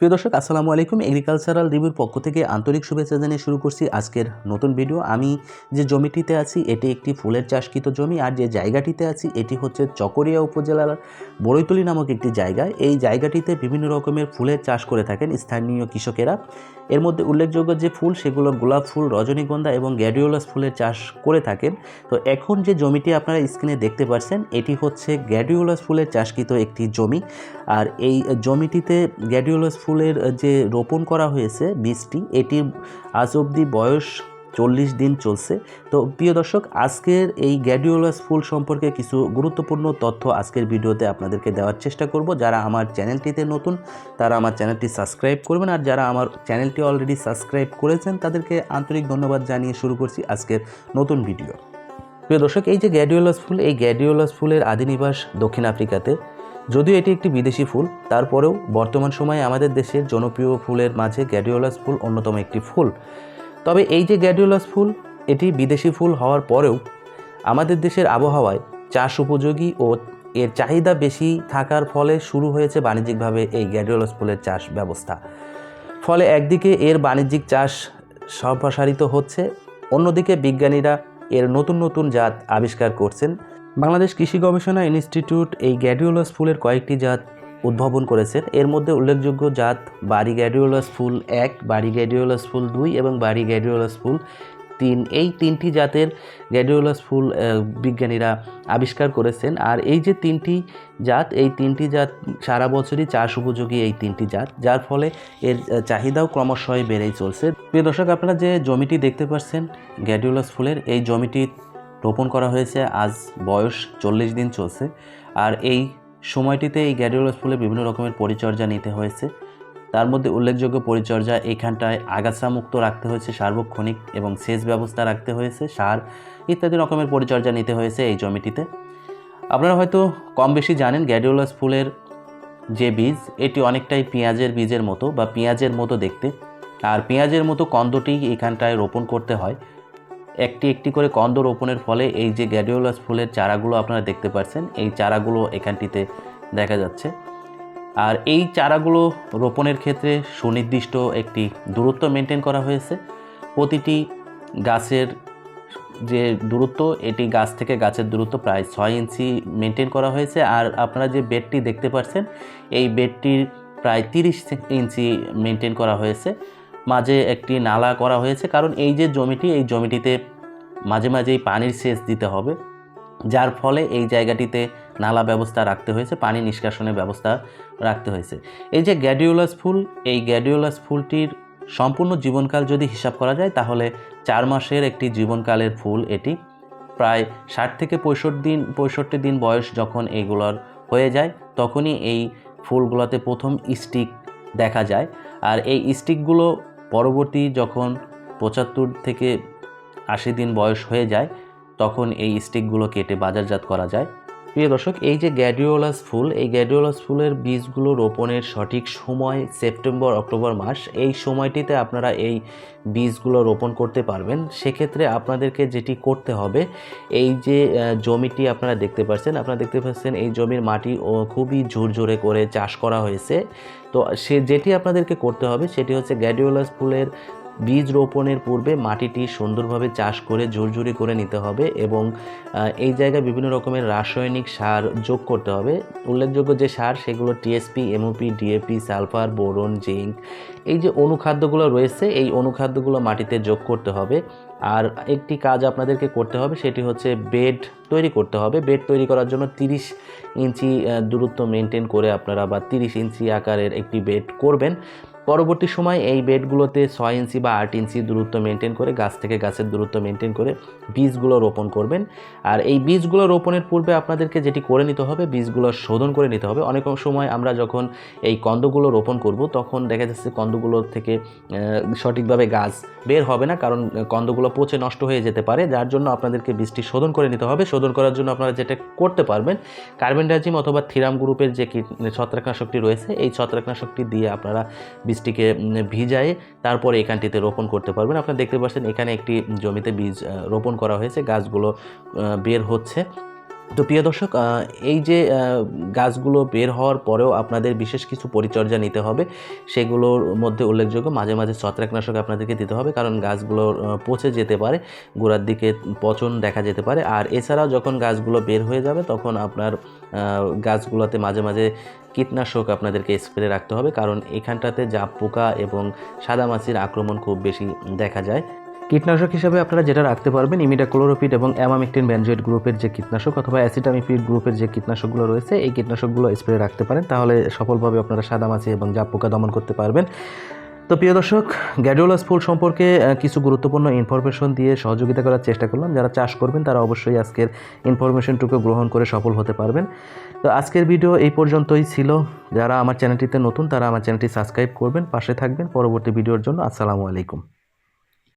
প্রিয় দর্শক, আসসালামু আলাইকুম। এগ্রিকালচারাল রিভিউর পক্ষ থেকে আন্তরিক শুভেচ্ছা জানিয়ে শুরু করছি আজকের নতুন ভিডিও আমি যে জমিটিতে আছি, এটি একটি ফুলের চাষকৃত জমি, আর যে জায়গাটিতে আছি, এটি হচ্ছে চকরিয়া উপজেলার বড়ইতলি নামক একটি জায়গা। এই জায়গাটিতে বিভিন্ন রকমের ফুলের চাষ করে থাকেন স্থানীয় কৃষকেরা। এর মধ্যে উল্লেখযোগ্য যে ফুল, সেগুলো গোলাপ ফুল, রজনীগন্ধা এবং গ্যাডিওলাস ফুলের চাষ করে থাকেন। তো এখন যে জমিটি আপনারা স্ক্রিনে দেখতে পাচ্ছেন এটি হচ্ছে গ্যাডিওলাস ফুলের চাষকৃত একটি জমি। আর এই জমিটিতে গ্যাডিওলাস ফুলের যে রোপণ করা হয়েছে বীজটি, এটির আজ অবধি বয়স চল্লিশ দিন চলছে। তো প্রিয় দর্শক, আজকের এই গ্যাডিওলাস ফুল সম্পর্কে কিছু গুরুত্বপূর্ণ তথ্য আজকের ভিডিওতে আপনাদেরকে দেওয়ার চেষ্টা করব। যারা আমার চ্যানেলটিতে নতুন, তারা আমার চ্যানেলটি সাবস্ক্রাইব করবেন। আর যারা আমার চ্যানেলটি অলরেডি সাবস্ক্রাইব করেছেন, তাদেরকে আন্তরিক ধন্যবাদ জানিয়ে শুরু করছি আজকের নতুন ভিডিও। প্রিয় দর্শক, এই যে গ্যাডিওলাস ফুল, এই গ্যাডিওলাস ফুলের আদি নিবাস দক্ষিণ আফ্রিকাতে যদিও এটি একটি বিদেশি ফুল, তারপরেও বর্তমান সময়ে আমাদের দেশের জনপ্রিয় ফুলের মাঝে গ্যাডিওলাস ফুল অন্যতম একটি ফুল। তবে এই যে গ্যাডিওলাস ফুল, এটি বিদেশি ফুল হওয়ার পরেও আমাদের দেশের আবহাওয়ায় চাষ উপযোগী ও এর চাহিদা বেশি থাকার ফলে শুরু হয়েছে বাণিজ্যিকভাবে এই গ্যাডিওলাস ফুলের চাষ ব্যবস্থা। ফলে একদিকে এর বাণিজ্যিক চাষ সম্প্রসারিত হচ্ছে, অন্যদিকে বিজ্ঞানীরা এর নতুন নতুন জাত আবিষ্কার করছেন বাংলাদেশ কৃষি গবেষণা ইনস্টিটিউট এই গ্যাডিওলাস ফুলের কয়েকটি জাত উদ্ভাবন করেছেন এর মধ্যে উল্লেখযোগ্য জাত বাড়ি গ্যাডিওলাস ফুল এক, বাড়ি গ্যাডিওলাস ফুল দুই এবং বাড়ি গ্যাডিওলাস ফুল তিন। এই তিনটি জাতের গ্যাডিওলাস ফুল বিজ্ঞানীরা আবিষ্কার করেছেন। আর এই যে তিনটি জাত, এই তিনটি জাত সারা বছরই চাষ উপযোগী এই তিনটি জাত, যার ফলে এর চাহিদাও ক্রমশই বেড়েই চলছে। প্রিয় দর্শক, আপনারা যে জমিটি দেখতে পাচ্ছেন গ্যাডিওলাস ফুলের, এই জমিটি রোপণ করা হয়েছে। আজ বয়স চল্লিশ দিন চলছে। আর এই সময়টিতে এই গ্যাডিওলাস ফুলের বিভিন্ন রকমের পরিচর্যা নিতে হয়েছে। তার মধ্যে উল্লেখযোগ্য পরিচর্যা এইখানটায় আগাছা মুক্ত রাখতে হয়েছে, সার্বক্ষণিক এবং সেচ ব্যবস্থা রাখতে হয়েছে, সার ইত্যাদি রকমের পরিচর্যা নিতে হয়েছে এই জমিটিতে। আপনারা হয়তো কম বেশি জানেন গ্যাডিওলাস ফুলের যে বীজ, এটি অনেকটাই পেঁয়াজের বীজের মতো বা পেঁয়াজের মতো দেখতে। আর পেঁয়াজের মতো কন্দটি এখানটায় রোপণ করতে হয়। একটি একটি করে কন্দ রোপণের ফলে এই যে গ্যাডিওলাস ফুলের চারাগুলো আপনারা দেখতে পাচ্ছেন এই চারাগুলো এখানটিতে দেখা যাচ্ছে। আর এই চারাগুলো রোপণের ক্ষেত্রে সুনির্দিষ্ট একটি দূরত্ব মেনটেন করা হয়েছে। প্রতিটি গাছের যে দূরত্ব, এটি গাছ থেকে গাছের দূরত্ব প্রায় ছয় ইঞ্চি মেনটেন করা হয়েছে। আর আপনারা যে বেডটি দেখতে পাচ্ছেন এই বেডটির প্রায় তিরিশ ইঞ্চি মেনটেন করা হয়েছে। মাঝে একটি নালা করা হয়েছে। কারণ এই যে জমিটি, এই জমিটিতে মাঝে মাঝেই পানির সেচ দিতে হবে। যার ফলে এই জায়গাটিতে নালা ব্যবস্থা রাখতে হয়েছে, পানি নিষ্কাশনের ব্যবস্থা রাখতে হয়েছে। এই যে গ্যাডিওলাস ফুল, এই গ্যাডিওলাস ফুলটির সম্পূর্ণ জীবনকাল যদি হিসাব করা যায়, তাহলে চার মাসের একটি জীবনকালের ফুল এটি। প্রায় ষাট থেকে পঁয়ষট্টি দিন পঁয়ষট্টি দিন বয়স যখন এইগুলোর হয়ে যায়, তখনই এই ফুলগুলোতে প্রথম স্টিক দেখা যায়। আর এই স্টিকগুলো পরবর্তী যখন পঁচাত্তর থেকে আশি দিন বয়স হয়ে যায়, তখন এই স্টিকগুলো কেটে বাজারজাত করা যায়। প্রিয় দর্শক, এই যে গ্যাডিওলাস ফুল, এই গ্যাডিওলাস ফুলের বীজগুলো রোপণের সঠিক সময় সেপ্টেম্বর, অক্টোবর মাস এই সময়টিতে আপনারা এই বীজগুলো রোপণ করতে পারবেন। সেক্ষেত্রে আপনাদেরকে যেটি করতে হবে, এই যে জমিটি আপনারা দেখতে পাচ্ছেন, আপনারা দেখতে পাচ্ছেন এই জমির মাটি খুবই ঝুরঝুরে করে চাষ করা হয়েছে। তো সে, যেটি আপনাদেরকে করতে হবে, সেটি হচ্ছে গ্যাডিওলাস ফুলের বীজ রোপণের পূর্বে মাটিটি সুন্দরভাবে চাষ করে ঝুরঝুরি করে নিতে হবে এবং এই জায়গায় বিভিন্ন রকমের রাসায়নিক সার যোগ করতে হবে। উল্লেখযোগ্য যে সার সেগুলো TSP MOP DAP sulphur boron zinc এই যে অনুখাদ্যগুলো রয়েছে এই অনুখাদ্যগুলো মাটিতে যোগ করতে হবে। আর একটি কাজ আপনাদেরকে করতে হবে সেটি হচ্ছে বেড তৈরি করতে হবে। বেড তৈরি করার জন্য তিরিশ ইঞ্চি আহ, দূরত্ব মেনটেন করে আপনারা বা তিরিশ ইঞ্চি আকারের একটি বেড করবেন। পরবর্তী সময় এই বেডগুলোতে ছয় ইঞ্চি বা আট ইঞ্চি দূরত্ব মেনটেন করে, গাছ থেকে গাছের দূরত্ব মেনটেন করে বীজগুলো রোপণ করবেন। আর এই বীজগুলো রোপণের পূর্বে আপনাদেরকে যেটি করে নিতে হবে, বীজগুলো শোধন করে নিতে হবে। অনেক সময় আমরা যখন এই কন্দগুলো রোপণ করব, তখন দেখা যাচ্ছে কন্দগুলোর থেকে সঠিকভাবে গাছ বের হবে না, কারণ কন্দগুলো পচে নষ্ট হয়ে যেতে পারে। যার জন্য আপনাদেরকে বীজটি শোধন করে নিতে হবে। শোধন করার জন্য আপনারা যেটা করতে পারবেন কার্বেন্ডাজিম অথবা থিরাম গ্রুপের যে কীট ছত্রাকনাশকটি রয়েছে, এই ছত্রাকনাশকটি দিয়ে আপনারা বীজটিকে ভিজায়ে তারপরে এখানটিতে রোপণ করতে পারবেন। আপনারা দেখতে পাচ্ছেন এখানে একটি জমিতে বীজ রোপণ করা হয়েছে। গাছগুলো বের হচ্ছে। তো প্রিয় দর্শক এই যে গাছগুলো বের হওয়ার পরেও আপনাদের বিশেষ কিছু পরিচর্যা নিতে হবে। সেগুলোর মধ্যে উল্লেখযোগ্য মাঝে মাঝে ছত্রাকনাশক আপনাদেরকে দিতে হবে, কারণ গাছগুলো পচে যেতে পারে, গোড়ার দিকে পচন দেখা যেতে পারে। আর এছাড়াও যখন গাছগুলো বের হয়ে যাবে, তখন আপনার গাছগুলোতে মাঝে মাঝে কীটনাশক আপনাদেরকে স্প্রে রাখতে হবে, কারণ এখানটাতে জাপ পোকা এবং সাদামাছির আক্রমণ খুব বেশি দেখা যায়। কীটনাশক হিসাবে আপনারা যেটা রাখতে পারবেন ইমিডা ক্লোরোপিড এবং অ্যামামিকটিন ব্যানজয়েড গ্রুপের যে কীটনাশক অথবা অ্যাসিটামিপিড গ্রুপের যে কীটনাশকগুলো রয়েছে, এই কীটনাশকগুলো স্প্রে রাখতে পারেন। তাহলে সফলভাবে আপনারা সাদামাছি এবং জাপ পোকা দমন করতে পারবেন। তো প্রিয় দর্শক গ্যাডিওলাস ফুল সম্পর্কে কিছু গুরুত্বপূর্ণ ইনফরমেশন দিয়ে সহযোগিতা করার চেষ্টা করলাম। যারা চাষ করবেন, তারা অবশ্যই আজকের ইনফরমেশনটুকু গ্রহণ করে সফল হতে পারবেন। তো আজকের ভিডিও এই পর্যন্তই ছিল। যারা আমার চ্যানেলটিতে নতুন, তারা আমার চ্যানেলটি সাবস্ক্রাইব করবেন, পাশে থাকবেন। পরবর্তী ভিডিওর জন্য আসসালামু আলাইকুম।